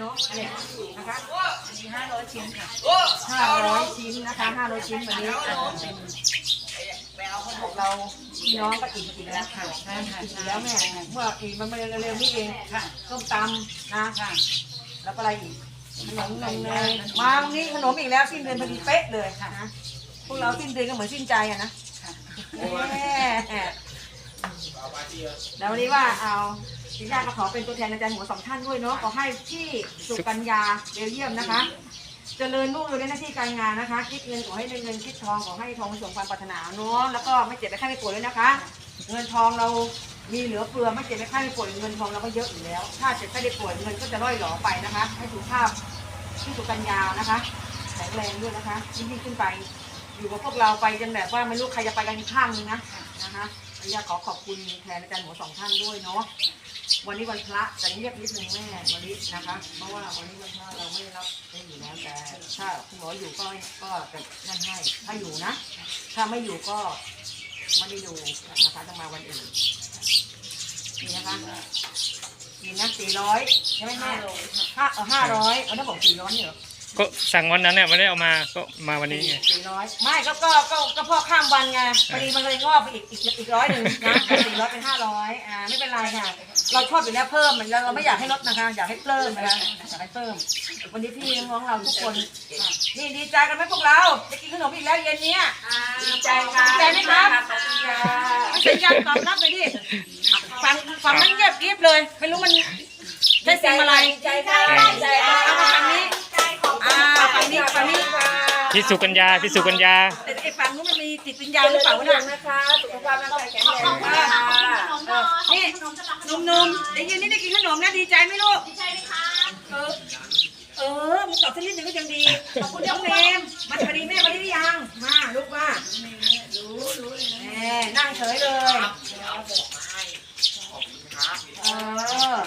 เนาะเนี่ยนะคะห้าร้อยชิ้นค่ะห้าร้อยชิ้นนะคะห้าร้อยชิ้นวันนี้อ่าเป็นของเราพี่น้องก็อิ่มอีกแล้วค่ะอิ่มอีกแล้วแม่เมื่ออีกมันมาเร็วๆนี่เองค่ะต้มตำนะค่ะ แล้วก็อะไรอีกขนมนมเนยมาตรงนี้ขนมอีกแล้วสิ้นเดือนพอดีเป๊ะเลยค่ะนะพวกเราสิ้นเดือนก็เหมือนสิ้นใจอะนะแม่แล้ววันนี้ว่าเอา ดิฉันมาขอเป็นตัวแทนอาจารย์หัวสองท่านด้วยเนาะขอให้ที่สุกัญญาเบลเยียมนะคะ เจริญรุ่งเรืองในหน้าที่การงานนะคะ คิดเงินขอให้ได้เงินคิดทองขอให้ทองสมความปรารถนาเนาะแล้วก็ไม่เจ็บไม่ไข้ไม่ป่วยด้วยนะคะ เงินทองเรามีเหลือเฟือไม่เจ็บไม่ไข้ไม่ป่วยเงินทองเราก็เยอะอยู่แล้ว ถ้าเจ็บไข้ได้ป่วยเงินก็จะร่อยหลอไปนะคะ ให้สุขภาพที่สุกัญญานะคะแข็งแรงด้วยนะคะยิ่งๆขึ้นไป อยู่กับพวกเราไปจนแบบว่าไม่รู้ใครจะไปกันอีกข้างนึงนะนะคะอยากขอขอบคุณแทนอาจารย์หมอสองท่านด้วยเนาะ วันนี้วันพระจะเงียบนิดนึงแม่วันนี้นะคะ เพราะว่าวันนี้วันพระเราไม่ได้รับได้อยู่แล้วแต่ถ้าคุณหมออยู่ก็ก็จะนั่นให้ถ้าอยู่นะ ถ้าไม่อยู่ก็ไม่ได้ดูนะคะต้องมาวันอื่นนี่นะคะนี่นะสี่ร้อยใช่ไหมแม่ห้าเออห้าร้อยเอาถ้าบอกสี่ร้อยเหรอก็สั่งวันนั้นเนี่ยไม่ได้เอามาก็มาวันนี้ไงสี่ร้อยไม่ก็ก็ก็ก็พอข้ามวันไงพอดีมันเลยงอกไปอีกอีกอีกร้อยหนึ่งนะสี่ร้อยเป็นห้าร้อยอ่าไม่เป็นไรค่ะ เราชอบอยู่แล้วเพิ่มมันเราเราไม่อยากให้ลดนะคะอยากให้เพิ่มนะคะอยากให้เพิ่ม วันนี้พี่น้องเราทุกคนนี่ดีใจกันไหมพวกเราจะกินขนมอีกแล้วเย็นเนี้ยดีใจค่ะดีใจไหมครับสัญญาณตอบรับเลยดิฟังฟังนั่งเงียบกริบเลย ไม่รู้มันใช่สิ่งอะไรดีใจค่ะดีใจเอาค่ะมาฝั่งนี้อ่าฝั่งนี้ฝั่งนี้พี่สุกัญญาพี่สุกัญญาแต่ไอ้ฝั่งนู้นมันมีจิตวิญญาเจณหรือริเปล่าญวะรุ่งเนี่ยนะคะสุขภาพร่างกายแข็งแรงเอค่ะอ นี่หนุ่มๆได้ยินนี่ได้กินขนมนะดีใจไหมลูก ดีใจไหมคะเออ เออมึงตอบสักนิดหนึ่งก็ยังดี ขอบคุณน้องเนมมาสวัสดีแม่มาได้หรือยัง มาลูกมาแม่นั่งเฉยเลย เออ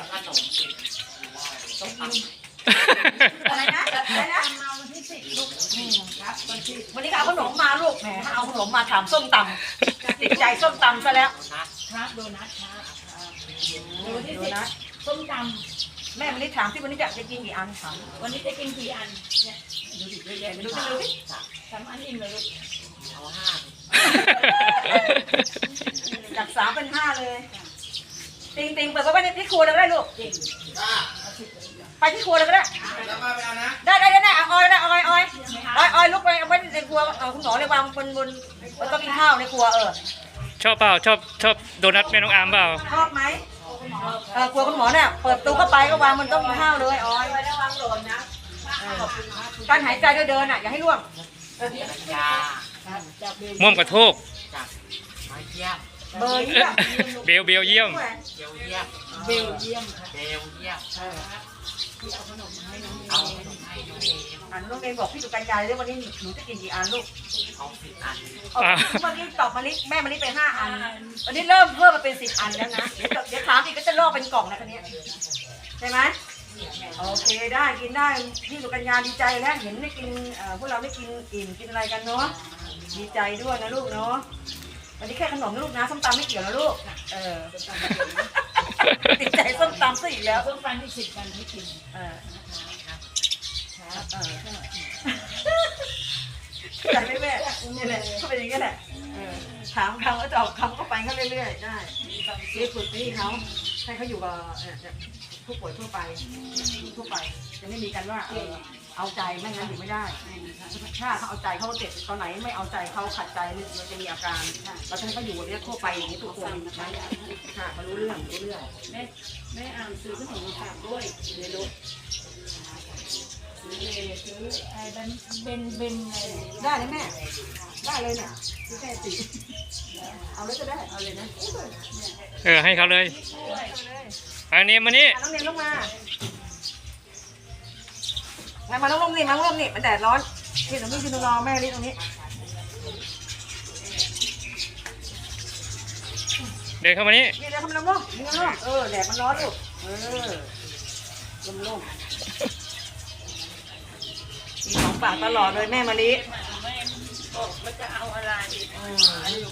อะไรนะ อะไรนะวันนี้เขาเอาขนมมาลูก แหมถ้าเอาขนมมาถามส้มตำติดใจส้มตำซะแล้ว ครับโดนัทครับดู นะส้มตแม่วันนี้ถามที่วันนี้จะจะกินกี่อันถามำวันนี้จะกินกี่อันเนี่ยดูดิเยอะแยะดูดิดูดิสามอันอิ่มเลยลูกเอาห้าจากสามเป็นห้าเลยติงติงเปิดเข้าไปในที่ครัวเลยก็ได้ลูกไปที่ครัวเลยก็ได้ได้ได้ได้ได้เอาออยได้ออยออยออยออยลุกไปเอาไว้ในครัวเอาคุณหมอเลยวางบนบนบนโต๊ะกินข้าวในครัวเออชอบเปล่าชอบชอบโดนัทแม่น้องอามเปล่าชอบไหม เออครัวคุณหมอเนี่ยเปิดตู้เข้าไปก็วางบนโต๊ะกินข้าวเลยออยไประวังหล่นนะการหายใจด้วยเดินอะอย่าให้ร่วงยาจากเบลม่วมกระโทกมาเยี่ยมเบอร์เยี่ยมเบลเบลเยี่ยมเบลเยี่ยมเบลเยี่ยมค่ะเบลเยี่ยม เอาขนมให้น้องเอมอันน้องเองบอกพี่สุกัญญาเลยวันนี้หนูจะกินกี่อันลูกเอาสิบอันเอาเมื่อกี้ตอบมาลิแม่มาลิไปห้าอันวันนี้เริ่มเพิ่มมาเป็นสิบอันแล้วนะเดี๋ยวเดี๋ยวถามอีกก็จะล่อเป็นกล่องนะคันนี้ยใช่ไหมโอเคได้กินได้พี่สุกัญญาดีใจแล้วเห็นได้กินเอ่อพวกเราได้กินอิ่มกินอะไรกันเนาะดีใจด้วยนะลูกเนาะวันนี้แค่ขนมนะลูกนะส้มตำไม่เกี่ยวนะลูกเออ ติดใจส้มตำซะอีกแล้วเพิ่มฟันที่สิบกันให้กินเออเออใจไม่แม่นี่แหละเขาเป็นอย่างนี้แหละถามคำก็ตอบคำก็ไปเขาเรื่อยๆได้ที่ฝึกนี่เขาให้เขาอยู่กับผู้ป่วยทั่วไปทั่วไป จะไม่มีกันว่าเอาใจไม่งั้นอยู่ไม่ได้ ถ้าเขาเอาใจเขาเจ็บตอนไหนไม่เอาใจเขาขัดใจมันจะมีอาการเราจะให้เขาอยู่เรียกทั่วไปอย่างนี้ทุกคนนะคะค่ะเขารู้เรื่องรู้เรื่องแม่แม่อ่านซื้อขนมมาฝากด้วยเดี๋ยวลูกซื้อเลยซื้อไอ้เบนเบนเบนอะไรได้เลยแม่ไได้เลยเนี่ยพี่แค่สีเอาเลยก็ได้เอาเลยนะเออให้เขาเลยอันนี้มานี่อะน้องเนมลงมามามาต้องลงนี่มาต้องลงนี่มันแดดร้อน นี่ตรงนี้คือรอแม่นี่ตรงนี้ เดินเข้ามานี่นี่เดี๋ยวทำลำลงนี่ลำลงเออแดดมันร้อนลูก เออลำลงมีของฝากตลอดเลยแม่มะลิมันจะเอาอะไรอืม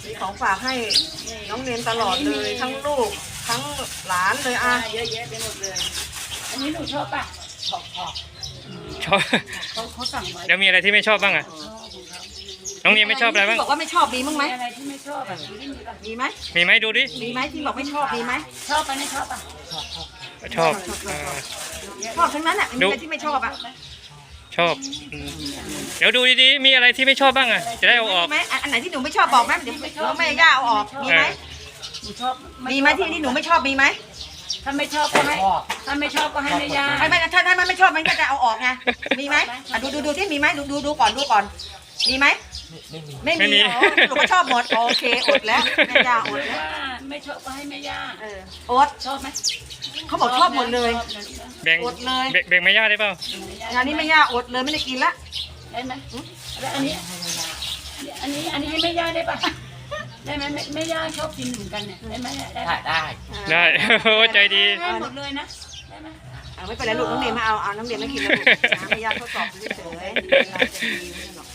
มีของฝากให้น้องเนมตลอดเลย ทั้งลูก ทั้งหลานเลยอะ เยอะแยะไปหมดเลย อันนี้หนูชอบป่ะชอบชอบชอบ เขาเขาสั่งไว้แล้วมีอะไรที่ไม่ชอบบ้างอะ น้องเนียไม่ชอบอะไรบ้าง ที่บอกว่าไม่ชอบมีมั้งไหมมีอะไรที่ไม่ชอบอะมีไม่มีป่ะมีไหมมีไหมดูดิ มีไหมที่บอกไม่ชอบมีไหมชอบป่ะไม่ชอบป่ะชอบเออ ชอบทั้งนั้นอะมีอะไรที่ไม่ชอบอะชอบอืมเดี๋ยวดูดีๆ มีอะไรที่ไม่ชอบบ้างอะ จะได้เอาออก มีไหมอันอันไหนที่หนูไม่ชอบบอกแม่เดี๋ยวเดี๋ยวแม่ย่าเอาออกมีไหมหนูชอบมีไหมที่ที่หนูไม่ชอบมีไหม ถ้าไม่ชอบก็ให้ ถ้าไม่ชอบก็ให้แม่ย่าไม่ไม่ถ้าถ้ามันไม่ชอบมันก็จะเอาออกไงมีไหมอะดูดูดูที่มีไหมดูดูดูก่อนดูก่อนมีไหมไม่ไม่มีมีอ๋อหนูก็ชอบหมดโอเคอดแล้วแม่ย่าอดแล้วว่าไม่ชอบก็ให้แม่ย่าเอออดชอบไหมเขาบอกชอบหมดเลย แบ่งอดเลย แบ่งแบ่งไม่ยากได้เปล่า งานนี้แม่ย่าอดเลยไม่ได้กินละได้ไหมแล้วอันนี้ อันนี้อันนี้ให้แม่ย่าได้ป่ะ ได้ไหมแม่แม่ย่าชอบกินเหมือนกันเนี่ยได้ไหมได้ไหมได้ได้ โอ้ใจดี ให้หมดเลยนะได้ไหมเอาไม่เป็นไรลูกน้องเรียนมาเอาเอาน้องเรียนไม่กินแล้วลูกนะแม่ย่าทดสอบเฉยๆเวลาจะดีไม่ใช่หรอก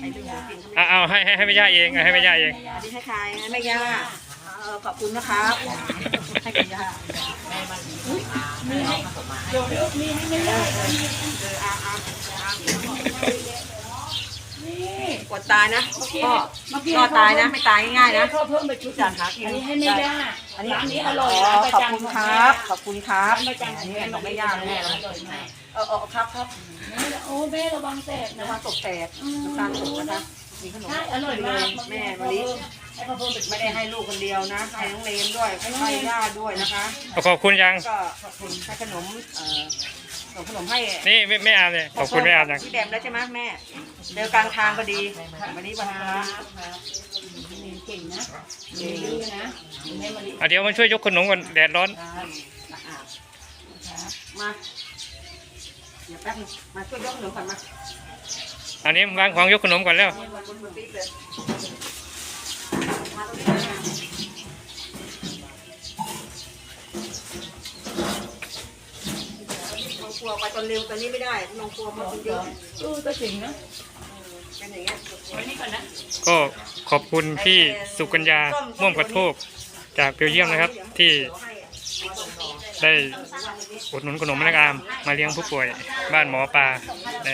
ไอ้ที่หนูกินเขาไม่เอาเอาให้ให้ให้ไม่ยากเองเอาให้ไม่ยากเอง อันนี้ให้ใครให้แม่ย่าเออขอบคุณนะครับให้คุณย่ามีให้เดี๋ยวลูกมีให้แม่ย่า เอออาอานี่ กดตายนะเมื่อกี้ก็เมื่อกี้ก็ตายนะ ไม่ตายง่ายๆนะเขาเพิ่มไปชุดจานหากินอันนี้ให้แม่ย่าอันนี้ร้านนี้อร่อยอ๋อร้านประขอบจำคุณครับ ขอบคุณครับร้านประจำอันนี้บอกแม่ย่าแม่อแล้วร่อยมากเออเออครับครับโอ้แม่ระวังแตกนะน้ำมันตกแตกน้ำตาลตกนะคะมีขนมใช่อร่อยมากแม่มะลิให้เขาเพิ่มไปไม่ได้ให้ลูกคนเดียวนะให้น้องเลนด้วยให้ย่าด้วยนะคะขอบคุณยังก็ขอบคุณให้ขนมเอ่อ ส่งขนมให้นี่ไม่ไม่อาบเลยขอบคุณไม่อาบยังพี่แดมแล้วใช่ไหมแม่ เดินกลางทางพอดีวันนี้วันพระเก่งนะเก่งดื้อนะแม่มะลิอะเดี๋ยวมันช่วยยกขนมก่อนแดดร้อนมาเดี๋ยวแป๊บนึงมาช่วยยกขนมก่อนมาอันนี้วางของยกขนมก่อนแล้วบนบนบนปี๊บเลยมาตรงนี้ ครัวไปตอนเร็วตอนนี้ไม่ได้ลงครัวมาคนเดียวเออก็เก่งนะเป็นอย่างเงี้ยไว้นี่ก่อนนะก็ขอบคุณพี่สุกัญญาม่วงกระโทกจากเบลเยียมนะครับ ที่ได้อุดหนุนขนมแม่นางอามมาเลี้ยงผู้ป่วยบ้านหมอปลาใน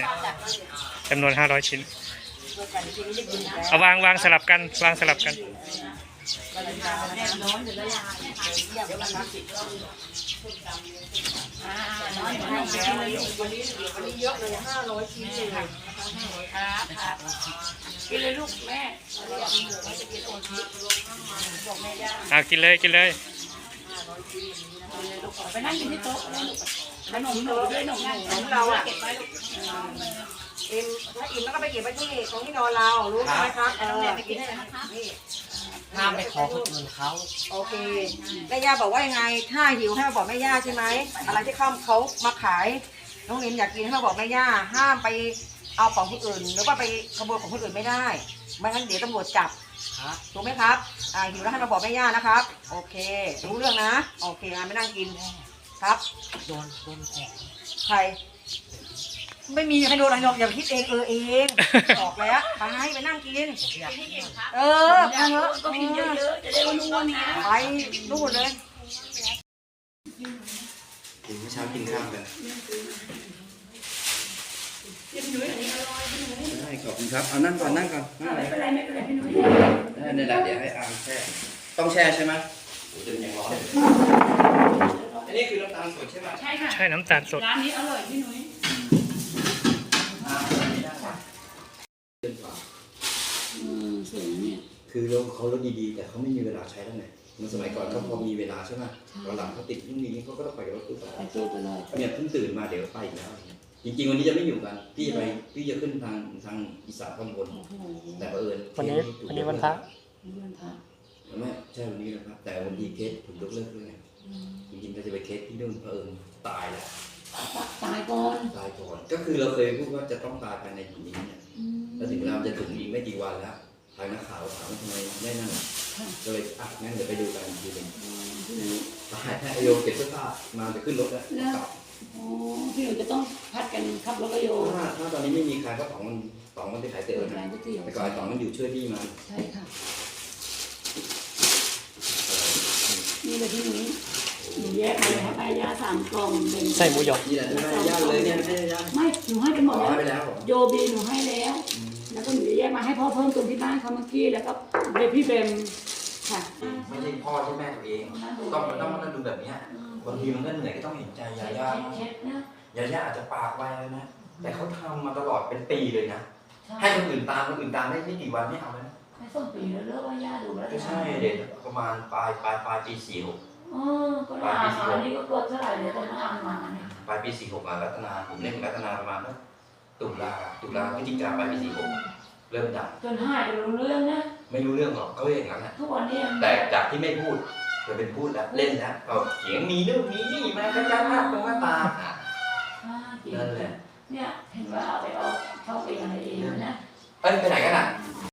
จำนวน 500 ชิ้น เอาวางวางสลับกันวางสลับกัน อ่าน้อยน้อยกินเลยกวันนี้วันนี้เยอะเลยห้าร้อยชิ้นเลยครับครับกินเลยลูกแม่บอกแม่ย่าอะกินเลยกินเลยไปนั่งกินที่โต๊ะขนมหนูด้วยขนมหนูของเราอะเก็บไว้ลูกอิ่มถ้าอิ่มแล้วก็ไปเก็บไว้ที่ของที่นอนเรารู้ไหมครับเออกินได้เลยคะนี่ ห้ามไปขอคนอื่นเขาโอเคแม่ย่าบอกว่ายังไง ถ้าหิวให้มาบอกแม่ย่าใช่ไหมอะไรที่เขาเขามาขาย น้องนิมอยากกินให้มาบอกแม่ย่าห้ามไปเอาของคนอื่น หรือว่าไปขโมยของคนอื่นไม่ได้ไม่งั้นเดี๋ยวตำรวจจับครับถูกไหมครับอ่าหิวแล้วให้มาบอกแม่ย่านะครับ โอเค รู้เรื่องนะ โอเคอะไม่นั่งกินครับ โดนโดนของใคร ไม่มีใครโดนอะไรหรอกอย่าคิดเองเออเองบอกแล้วไปไปนั่งกินเออไปเถอะก็กินเยอะๆจะได้รู้ว่านะไปนู่นเลยถึงเมื่อเช้ากินข้าวกันได้ขอบคุณครับเอานั่งก่อนนั่งก่อนนั่งก่อนไม่เป็นไรไม่เป็นไรพี่หนุ่ยได้นี่แหละเดี๋ยวให้อามแช่ต้องแช่ใช่ไหมโอ้เดี๋ยวยังร้อนเลยอันนี้คือน้ำตาลสดใช่ไหมใช่ค่ะใช่น้ำตาลสดร้านนี้อร่อยพี่หนุ่ย อืมสวยเนี่ย คือรถเขารถดีๆ แต่เขาไม่มีเวลาใช้แล้วไงมันสมัยก่อนเขาพอมีเวลาใช่ไหมตอนหลังเขาติดยิ่งดีนี่เขาก็ต้องไปกับรถตู้ต่อไปตู้ไปเลยเนี่ยเพิ่งตื่นมาเดี๋ยวไปอีกแล้วจริงๆวันนี้จะไม่อยู่กันพี่จะไปพี่จะขึ้นทางทางอีสานข้างบนโอ้โหแต่บังเอิญวันนี้วันนี้วันพระนี่มันพระไม่ใช่วันนี้นะครับ แต่วันที่เคสถูกยกเลิกด้วยไงอืมจริงๆก็จะไปเคสที่นู่นบังเอิญตายแล้วตายก่อนตายก่อนก็คือเราเคยพูดว่าจะต้องตายภายในปีนี้เนี่ยอืมแล้วถึงเวลามันจะถึงอีกไม่กี่วันแล้ว ทางนักข่าวถามว่าทำไมไม่นั่นค่ะก็เลยอะงั้นเดี๋ยวไปดูกันอีกทีหนึงอืมพี่หนูตายให้โยเก็บเสื้อผ้ามาจะขึ้นรถแล้วกลับโอ้พี่หนูจะต้องพัดกันขับรถกระโยถ้าถ้าตอนนี้ไม่มีใครก็ต๋องมันต๋องมันไปขายเตี๋ยวเปิดนะร้านก๋วยเตี๋ยวแต่ก่อนไอ้ต๋องมันอยู่ช่วยพี่มาใช่ค่ะนี่เลยพี่หนูหนูแยกมาเลยให้ไปยาสามกล่องเป็นใส่หมูหยองนี่แหละที่แม่ย่างเลยเนี่ยไม่ได้ย่างไม่หนูให้ไปหมขดอแล้วให้ไปแล้วเหรอโยบีหนูให้แล้ว แล้วก็หนูจะแยกมาให้พ่อเพิ่มเติมที่บ้านเขาเมื่อกี้แล้วก็เบพี่เบมค่ะ ไม่ใช่พ่อใช่แม่ตัวเอง ต้องมันต้องมาดูแบบเนี้ยบางทีมันก็เหนื่อยก็ต้องเห็นใจยาย่าเช็ดนะยาย่าอาจจะปากไวแล้วนะ แต่เขาทำมาตลอดเป็นปีเลยนะ ให้ใช่คนอื่นตามคนอื่นตามได้ไม่กี่วันไม่เอาแล้วนะให้ส้มปีแล้วเลิกว่าย่าดูแล้วก็ใช่เด็กประมาณปลายปลายปลายปีสี่หกเออก็ได้อ่านมานี่ก็กดเท่าไหร่เลยแต่ไม่อ่านมาเนี่ยปลายปีสี่หกมารัตนาผมเล่นรัตนาประมาณนั้น ตุลาตุลาพฤศจิกาไปปีสี่หกเริ่มดับจนหายไปรู้เรื่องนะไม่รู้เรื่องหรอกก็อย่างนั้แหละทุกวันนี้แต่จากที่ไม่พูดจะเป็นพูดแล้วเล่นแล้วก็เสียงมีเรื่องมีนี่มากันจ้าภาพตรงหน้าตานั่นแหละเนี่ยเห็นว่าเอาไปออกเข้าไปอะไรเองนะเอ้ยไปไหนกันอะ